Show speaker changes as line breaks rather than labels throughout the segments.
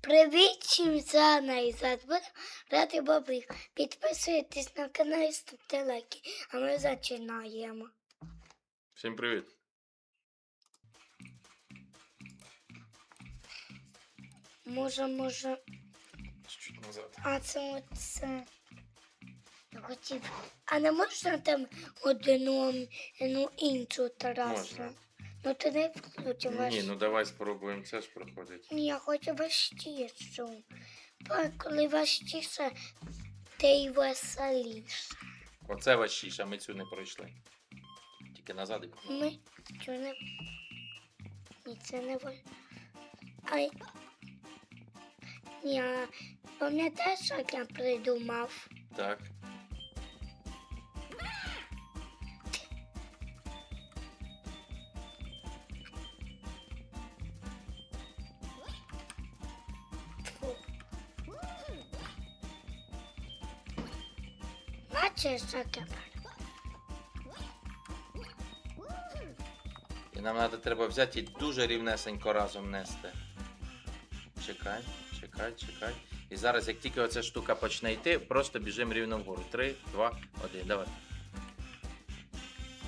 Привіт всім за найзад. Будемо ради бобрів. Підписуйтесь на канал і ставте лайки. А ми починаємо.
Всім привіт.
Може, може.
Назад.
А це оце. Я хотів. А не можна там одну ну, іншу терасу?
Можна.
Ну ти не включи ваш.
Ні, ну давай спробуємо це ж проходить.
Ні, я хочу важчішу. Бо коли важчіше, ти й веселіше.
Оце важчіше, а ми цю не пройшли. Тільки назад і.
Ми що не. Ні, це не ви. Ай. Ні, а пам'ятаєш, як я придумав?
Так.
Як я
І нам треба, треба взяти і дуже рівнесенько разом нести. Чекай, чекай, чекай. І зараз, як тільки оця штука почне йти, просто біжимо рівно вгору. Три, два, один. Давай.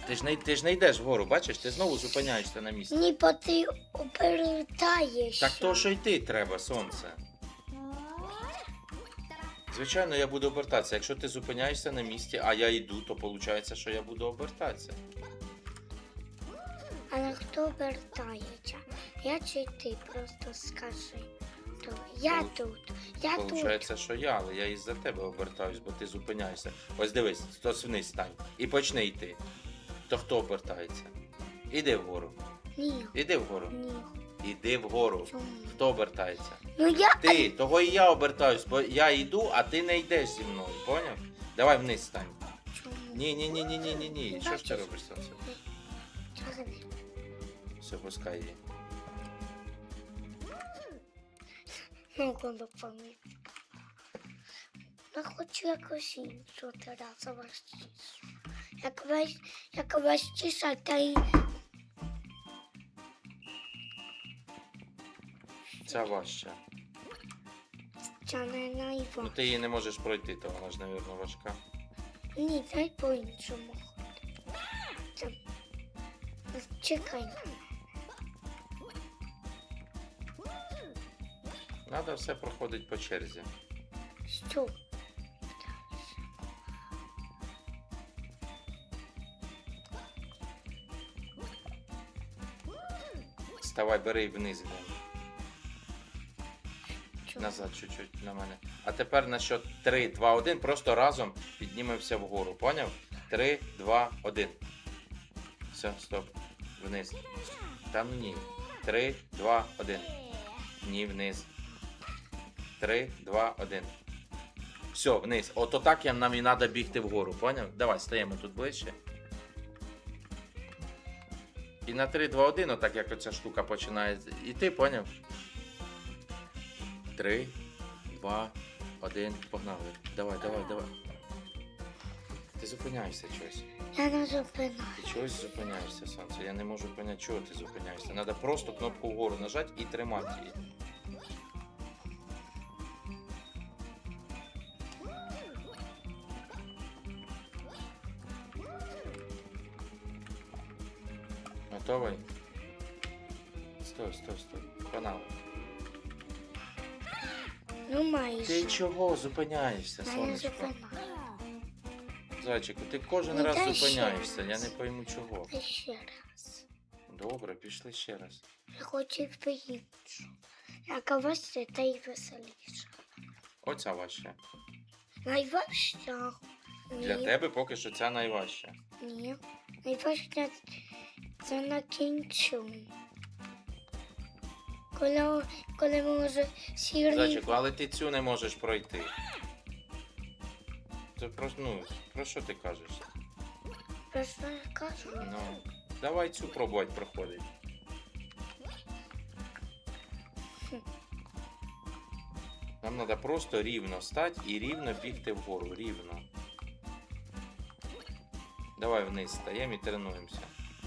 Ти ж не, ти ж не йдеш вгору, бачиш? Ти знову зупиняєшся на місці.
Ні, бо ти обертаєшся.
Так то, що йти треба, сонце. Звичайно, я буду обертатися. Якщо ти зупиняєшся на місці, а я йду, то виходить, що я буду обертатися.
Але хто обертається? Я чи ти просто скажи. То я тут, я тут.
Получається, що я, але я із-за тебе обертаюсь, бо ти зупиняєшся. Ось дивись, хтось вниз стань. І почни йти. То хто обертається? Іди вгору.
Ні,
Іди вгору.
ні.
Іди вгору.
Чому?
Хто обертається?
Ну я
Ти, того і я обертаюсь, бо я йду, а ти не йдеш зі мною, поняв? Давай вниз стань.
чому?
Ні, ні, ні, ні, ні, ні, ні. Що ж ти робиш?
Чого?
Все, пускай її.
Ну, коли поміть. Я хочу якось іншу терасу. Як весь, як важчіша, та
Ця важча.
ця не
Ну ти її не можеш пройти, то вона ж, навірно, важка.
Ні, дай по-іншому. Це... Чекай.
Треба все проходить по черзі.
Що?
Вставай, бери вниз йдемо. Назад чуть-чуть на мене. А тепер на що 3, 2, 1, просто разом піднімемося вгору. Поняв? 3, 2, 1. Все, стоп. Вниз. Та ну ні. 3, 2, 1. Ні, вниз. 3, 2, 1. Все, вниз. Ото так я- нам і треба бігти вгору, поняв? Давай, стаємо тут ближче. І на 3, 2, 1, отак як оця штука починає йти, поняв? 3, 2, 1, погнали. Давай, давай, давай. Ти зупиняєшся чогось.
Я не зупинаю.
Ти чогось зупиняєшся, сонце. Я не можу поняти, чого ти зупиняєшся. Треба просто кнопку вгору нажати і тримати її. Готовий? Стой, стой, стой. Погнали.
Ну майже.
Ти чого зупиняєшся,
Я не
сонечко?
зупинаю.
Зайчику, ти кожен
Ну,
раз
дай ще
зупиняєшся, я
раз.
не пойму чого.
Та ще раз.
Добре, пішли ще раз.
Я хочу в іншу. Яка важча, та й веселіша.
Оця важча.
Найважча.
Для
Ні,
тебе поки що ця найважча.
Ні. Найважча це на кінцю. Коли, коли може сірий.
Зайчику, але ти цю не можеш пройти. Це про, ну, про що ти кажеш?
Просто я кажу.
Ну, давай цю пробувати проходить. Нам треба просто рівно стати і рівно бігти вгору. Рівно. Давай вниз стаємо і тренуємося.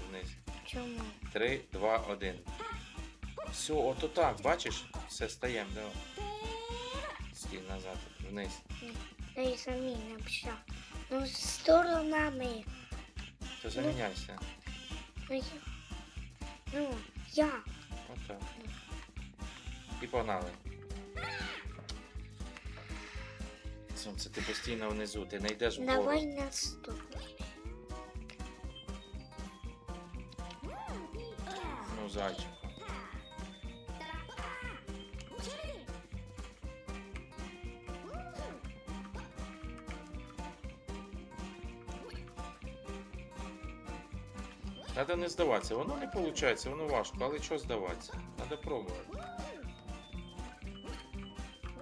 Вниз.
Чому?
3, 2, 1. Все, ото так, бачиш? Все, стаємо, давай. Стій назад, вниз.
Не самі напша. Ну, сторонами.
То заміняйся.
Ну, я. Ну, я.
Отак. І погнали. Сонце, ти постійно внизу, ти не йдеш вгору.
Давай наступний.
Ну, зайчику. Треба не здаватися, воно не виходить, воно важко, але що здаватися? Треба пробувати.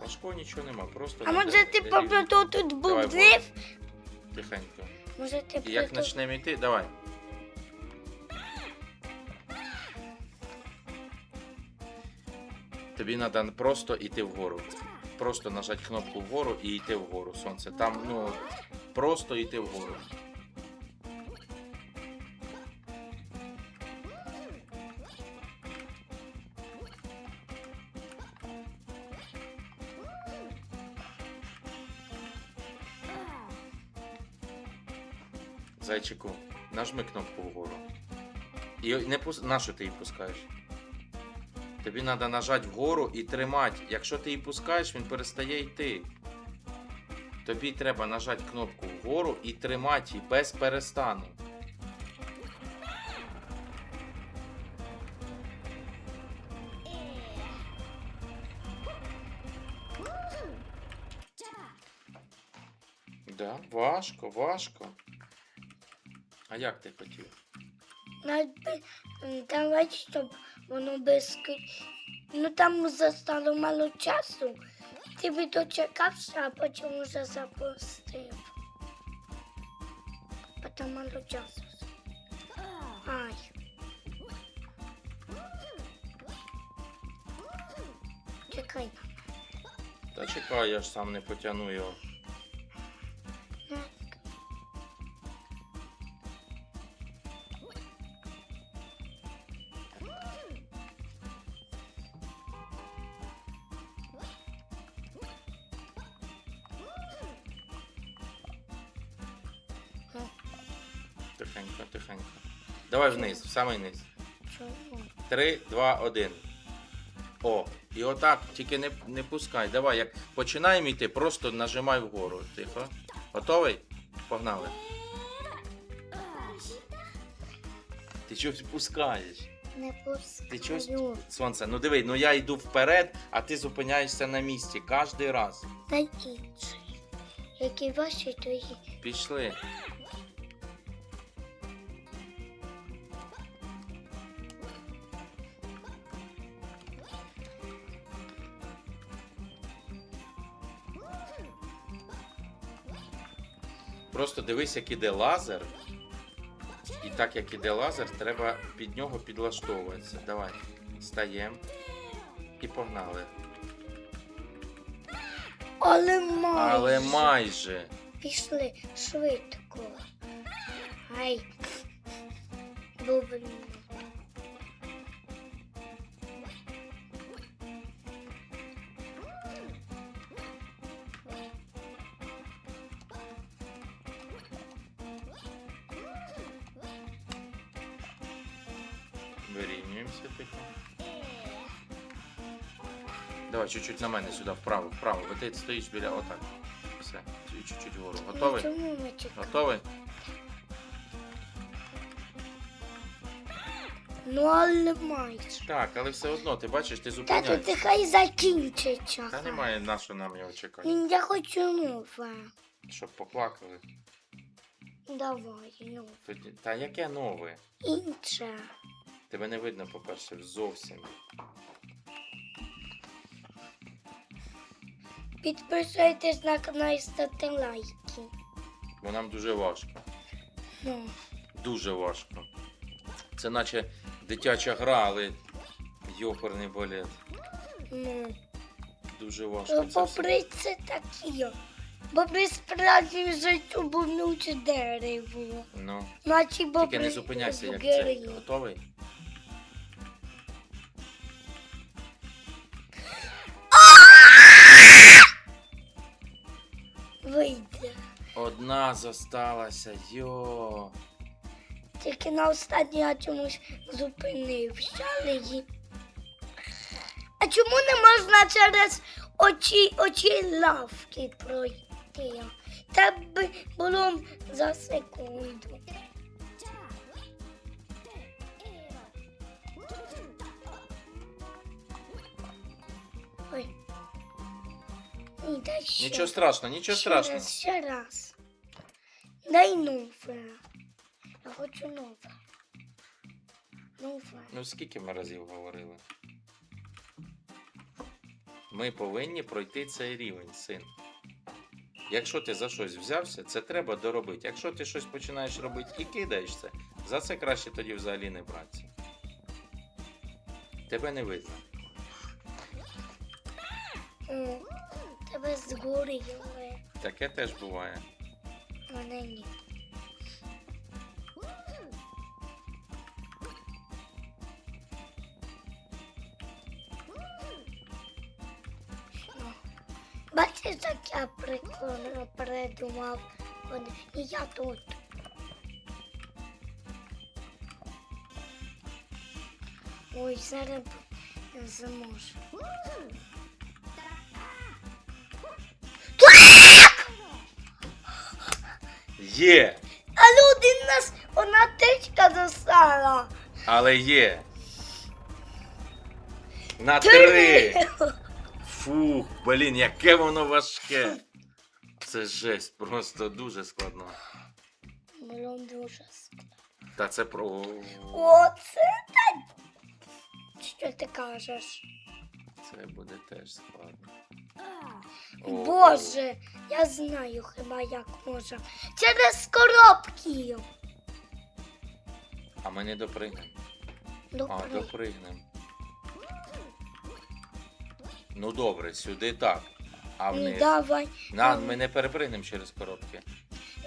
Важко нічого нема, просто.
А може ти
рівно.
тут бубнив?
Тихенько.
Може ти
І як почнемо йти, давай. Тобі треба просто йти вгору. Просто нажати кнопку вгору і йти вгору. Сонце. Там, ну, просто йти вгору. Зайчику, нажми кнопку вгору. І не пус... на що ти її пускаєш? Тобі треба нажати вгору і тримати. Якщо ти її пускаєш, він перестає йти. Тобі треба нажати кнопку вгору і тримати її без перестану. Да, важко, важко. А як ти хотів?
Навіть би- м, Давай, щоб воно без... Ну там застало мало часу. Ти би дочекався, а потім уже запустив. А там мало часу. Ай. Чекай.
Та чекай, я ж сам не потягну його. Тихенько, тихенько. Давай вниз, в самий низ. Три, два, один. О, і отак, тільки не, не пускай. Давай, як починаємо йти, просто нажимай вгору. Тихо. Готовий? Погнали. Ти чого пускаєш?
Не пускаю.
Ти чогось. Сонце, ну диви, ну я йду вперед, а ти зупиняєшся на місці кожен раз.
Та інший. Які ваші, то і
Пішли. Просто дивись, як іде лазер. І так як іде лазер, треба під нього підлаштовуватися. Давай. Стаємо. І погнали.
Але майже.
Але майже.
Пішли швидко. Ай. Бубен.
Вирівнюємося тихо. Давай чуть-чуть на мене сюди, вправо, вправо. Бо ти стоїш біля отак. Все. І чуть-чуть вгору. Готовий?
Чому ми чекаємо?
Готовий?
Ну, але майже.
Так, але все одно, ти бачиш, ти
Тату,
зупиняєшся.
ти хай закінчиться.
Та немає на що нам його чекати.
Я хочу нове.
Щоб поплакали.
Давай, нове.
Тоді- Та яке нове?
Інше.
Тебе не видно, по-перше, зовсім.
Підписуйтесь на канал і ставте лайки.
Бо нам дуже важко.
Ну,
Дуже важко. Це наче дитяча гра, але йоперний балет.
ну.
Дуже важко.
Ну,
Це все.
Попри це такі. Бобри справді життю бувнуче дерево.
Ну,
Наче бобри
тільки не зупиняйся, як це. Готовий? Одна зосталася, йо.
Тільки на останній я чомусь зупинився, але її. А чому не можна через очі, очі лавки пройти? Та б було за секунду. Ой. Ні, ще.
Нічого страшного, нічого
ще
страшного.
Раз, ще раз. Дай нове. Я хочу нове. Нове.
Ну скільки ми разів говорили? Ми повинні пройти цей рівень, син. Якщо ти за щось взявся, це треба доробити. Якщо ти щось починаєш робити і кидаєш це, за це краще тоді взагалі не братися. Тебе не видно.
Тебе згоріли.
Таке теж буває.
Мене ні. Бачиш, як я прикольно придумав. І я тут. Ой, зараз зможу.
Є!
А люди нас одна тичка достала.
Але є. На три. Фух, блін, яке воно важке. Це жесть, просто дуже складно.
Було дуже складно.
Та це про.
Оце так. Що ти кажеш?
Це буде теж складно. О,
Боже, я знаю хіба як можна. Через коробки.
А ми не допригнемо. А,
Добре.
допригнемо. Ну добре, сюди так. А
Ні,
вниз.
давай.
На, ми не перепригнемо через коробки.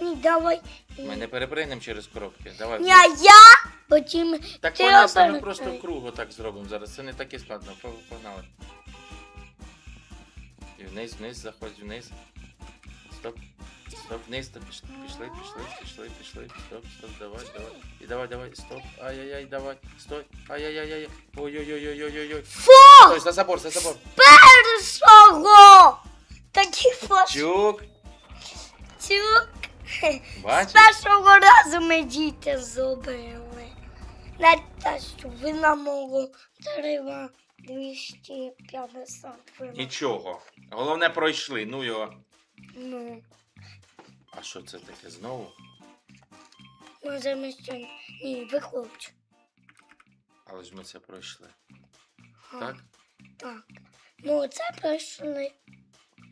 Ні, давай.
Ми не перепригнемо через коробки. Давай.
Ні, а я потім.
Так понятно, ми просто кругу так зробимо зараз. Це не так і складно. Погнали. І вниз, вниз, заходь вниз. Стоп. Стоп, вниз, стоп, пішли, пішли, пішли, пішли, пішли. Стоп, стоп, давай, давай. І давай, давай, стоп. Ай-яй-яй, давай. Стой. Ай-яй-яй-яй. Ой-ой-ой-ой-ой-ой.
Фу!
Стой, за забор, за забор.
Першого! Такі флажки.
Чук.
З
Бачиш?
першого разу ми діти зробили. Не те, що ви на мого дерева 250 виносили.
Нічого. Головне пройшли. Ну його.
Ну,
А що це таке знову?
ми ще... Ні, виходь.
Але ж ми це пройшли.
А,
Так?
Так. Ну, це пройшли.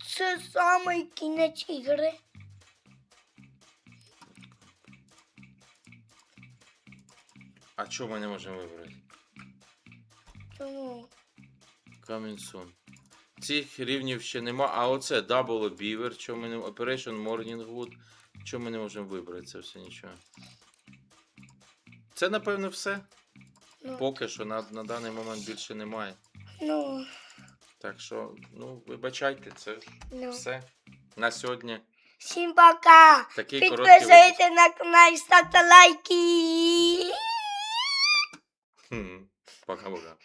Це самий кінець ігри.
А чого ми не можемо вибрати?
Чому?
Камінсун. Цих рівнів ще нема. А оце Double Beaver, чого ми не Operation Morning Wood. Чого ми не можемо вибрати це все нічого. Це напевно все.
Ну,
Поки що на, на даний момент більше немає.
ну,
Так що, ну, вибачайте, це
ну.
все. На сьогодні
Всім пока!
такий.
Підписуйте на канал, ставте лайки.
嗯，不看不看。